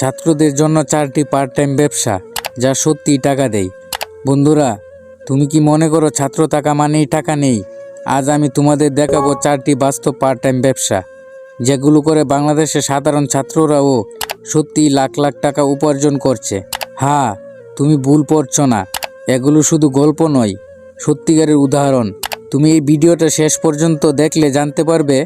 ছাত্রদের জন্য চারটি পার্ট টাইম ব্যবসা, যা সত্যি টাকা দেয়। বন্ধুরা, তুমি কি মনে করো ছাত্র টাকা মানেই টাকা নেই? আজ আমি তোমাদের দেখাবো চারটি বাস্তব পার্ট টাইম ব্যবসা, যেগুলো করে বাংলাদেশের সাধারণ ছাত্ররাও সত্যি লাখ লাখ টাকা উপার্জন করছে। হ্যাঁ তুমি ভুল পড়ছ না, এগুলো শুধু গল্প নয়, সত্যিকারের উদাহরণ। তুমি এই ভিডিওটা শেষ পর্যন্ত দেখলে জানতে পারবে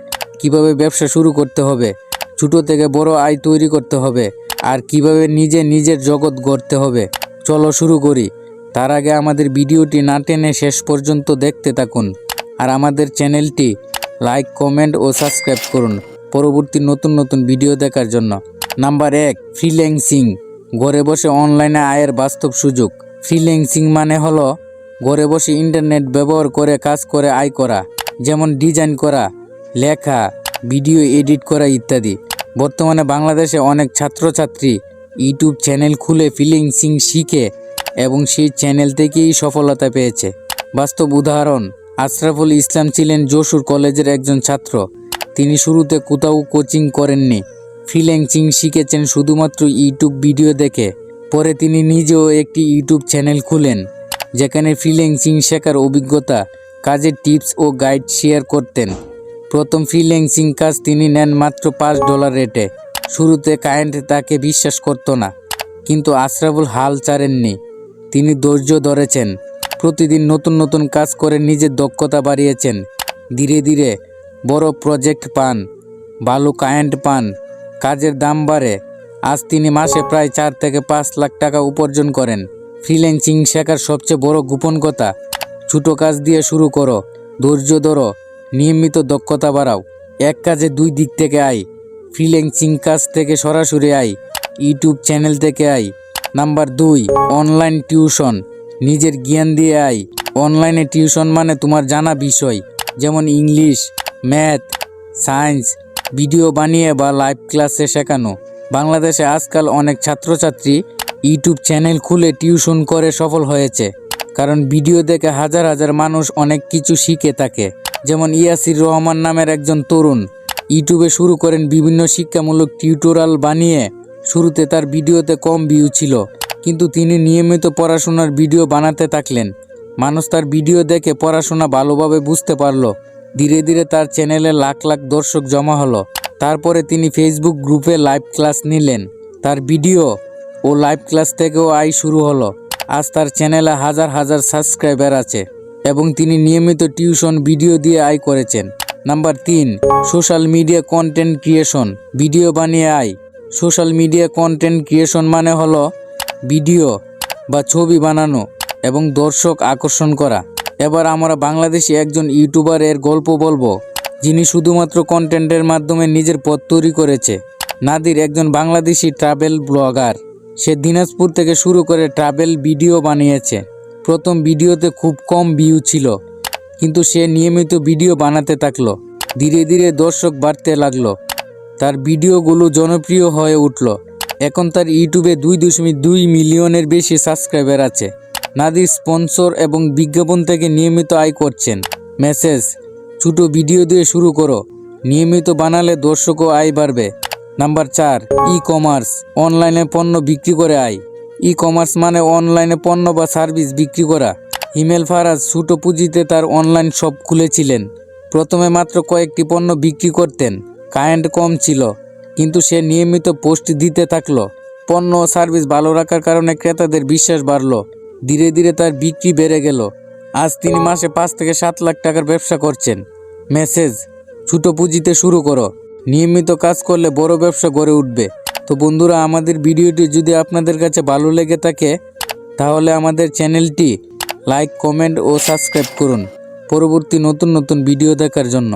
কীভাবে ব্যবসা শুরু করতে হবে, ছোটো থেকে বড় আয় তৈরি করতে হবে। আর কীভাবে নিজে নিজের জগৎ গড়তে হবে। চলো শুরু করি। তার আগে আমাদের ভিডিওটি না টেনে শেষ পর্যন্ত দেখতে থাকুন। আর আমাদের চ্যানেলটি লাইক, কমেন্ট ও সাবস্ক্রাইব করুন। পরবর্তী নতুন নতুন ভিডিও দেখার জন্য। নাম্বার এক, ফ্রিল্যান্সিং। ঘরে বসে অনলাইনে আয়ের বাস্তব সুযোগ। ফ্রিল্যান্সিং মানে হলো ঘরে বসে ইন্টারনেট ব্যবহার করে কাজ করে, আয় করা। যেমন ডিজাইন করা, লেখা, ভিডিও এডিট করা ইত্যাদি। বর্তমানে বাংলাদেশে অনেক ছাত্রছাত্রী ইউটিউব চ্যানেল খুলে ফ্রিল্যান্সিং শিখে এবং সেই চ্যানেল থেকেই সফলতা পেয়েছে। বাস্তব উদাহরণ, আশরাফুল ইসলাম ছিলেন যশোর কলেজের একজন ছাত্র। তিনি শুরুতে কোথাও কোচিং করেননি। ফ্রিল্যান্সিং শিখেছেন শুধুমাত্র ইউটিউব ভিডিও দেখে। পরে তিনি নিজেও একটি ইউটিউব চ্যানেল খুলেন, যেখানে ফ্রিল্যান্সিং শেখার অভিজ্ঞতা, কাজের টিপস ও গাইড শেয়ার করতেন। প্রথম ফ্রিল্যান্সিং কাজ তিনি নেন মাত্র পাঁচ ডলার রেটে শুরুতে ক্লায়েন্ট তাকে বিশ্বাস করতো না, কিন্তু আশরাফুল হাল ছাড়েননি। তিনি ধৈর্য ধরেছেন, প্রতিদিন নতুন নতুন কাজ করে নিজের দক্ষতা বাড়িয়েছেন। ধীরে ধীরে বড় প্রজেক্ট পান, ভালো ক্লায়েন্ট পান, কাজের দাম বাড়ে। আজ তিনি মাসে প্রায় চার থেকে পাঁচ লাখ টাকা উপার্জন করেন। ফ্রিল্যান্সিং শেখার সবচেয়ে বড় গোপন কথা, ছোটো কাজ দিয়ে শুরু করো, ধৈর্য ধরো নিয়মিত দক্ষতা বাড়াও। এক কাজে দুই দিক থেকে আয়। ফ্রিল্যান্সিং কাজ থেকে সরাসরি আয়। ইউটিউব চ্যানেল থেকে আয়। নাম্বার দুই, অনলাইন টিউশন। নিজের জ্ঞান দিয়ে আয়। অনলাইনে টিউশন মানে তোমার জানা বিষয়, যেমন ইংলিশ, ম্যাথ, সায়েন্স, ভিডিও বানিয়ে বা লাইভ ক্লাসে শেখানো। বাংলাদেশে আজকাল অনেক ছাত্রছাত্রী ইউটিউব চ্যানেল খুলে টিউশন করে সফল হয়েছে, কারণ ভিডিও দেখে হাজার হাজার মানুষ অনেক কিছু শিখে থাকে। যেমন ইয়াসির রহমান নামের একজন তরুণ। ইউটিউবে শুরু করেন বিভিন্ন শিক্ষামূলক টিউটোরিয়াল বানিয়ে। শুরুতে তার ভিডিওতে কম ভিউ ছিল, কিন্তু তিনি নিয়মিত পড়াশোনার ভিডিও বানাতে থাকলেন। মানুষ তার ভিডিও দেখে পড়াশোনা ভালোভাবে বুঝতে পারল। ধীরে ধীরে তার চ্যানেলে লাখ লাখ দর্শক জমা হলো। তারপরে তিনি ফেসবুক গ্রুপে লাইভ ক্লাস নিলেন। তার ভিডিও ও লাইভ ক্লাস থেকেও আয় শুরু হলো। আজ তার চ্যানেলে হাজার হাজার সাবস্ক্রাইবার আছে। এবং তিনি নিয়মিত টিউশন ভিডিও দিয়ে আয় করেছেন। নাম্বার তিন, social media content creation, video বানিয়ে আয়। সোশ্যাল মিডিয়া কন্টেন্ট ক্রিয়েশন মানে হলো ভিডিও বা ছবি বানানো এবং দর্শক আকর্ষণ করা। এবার আমরা বাংলাদেশি একজন ইউটিউবারের গল্প বলব, যিনি শুধুমাত্র কন্টেন্টের মাধ্যমে নিজের পথ তৈরি করেছে। নাদির একজন বাংলাদেশি ট্রাভেল ব্লগার। সে দিনাজপুর থেকে শুরু করে ট্রাভেল ভিডিও বানিয়েছে। প্রথম ভিডিওতে খুব কম ভিউ ছিল, কিন্তু সে নিয়মিত ভিডিও বানাতে থাকল। ধীরে ধীরে দর্শক বাড়তে লাগল। তার ভিডিওগুলো জনপ্রিয় হয়ে উঠল। এখন তার ইউটিউবে দুই দশমিক দুই মিলিয়নের বেশি সাবস্ক্রাইবার আছে। নাদির স্পন্সর এবং বিজ্ঞাপন থেকে নিয়মিত আয় করছেন। মেসেজ, ছোট ভিডিও দিয়ে শুরু করো। নিয়মিত বানালে দর্শকও আয় বাড়বে। নাম্বার চার ই কমার্স অনলাইনে পণ্য বিক্রি করে আয়। ই কমার্স মানে অনলাইনে পণ্য বা সার্ভিস বিক্রি করা। হিমেল ফারাজ ছোট পুঁজিতে তার অনলাইন শপ খুলেছিলেন। প্রথমে মাত্র কয়েকটি পণ্য বিক্রি করতেন। কায়েন্ট কম ছিল, কিন্তু সে নিয়মিত পোস্ট দিতে থাকল। পণ্য ও সার্ভিস ভালো রাখার কারণে ক্রেতাদের বিশ্বাস বাড়লো। ধীরে ধীরে তার বিক্রি বেড়ে গেল। আজ তিনি মাসে পাঁচ থেকে সাত লাখ টাকার ব্যবসা করছেন। মেসেজ ছোট পুঁজিতে শুরু করো। নিয়মিত কাজ করলে বড় ব্যবসা গড়ে উঠবে। তো বন্ধুরা, আমাদের ভিডিওটি যদি আপনাদের কাছে ভালো লেগে থাকে, তাহলে আমাদের চ্যানেলটি লাইক, কমেন্ট ও সাবস্ক্রাইব করুন। পরবর্তী নতুন নতুন ভিডিও দেখার জন্য।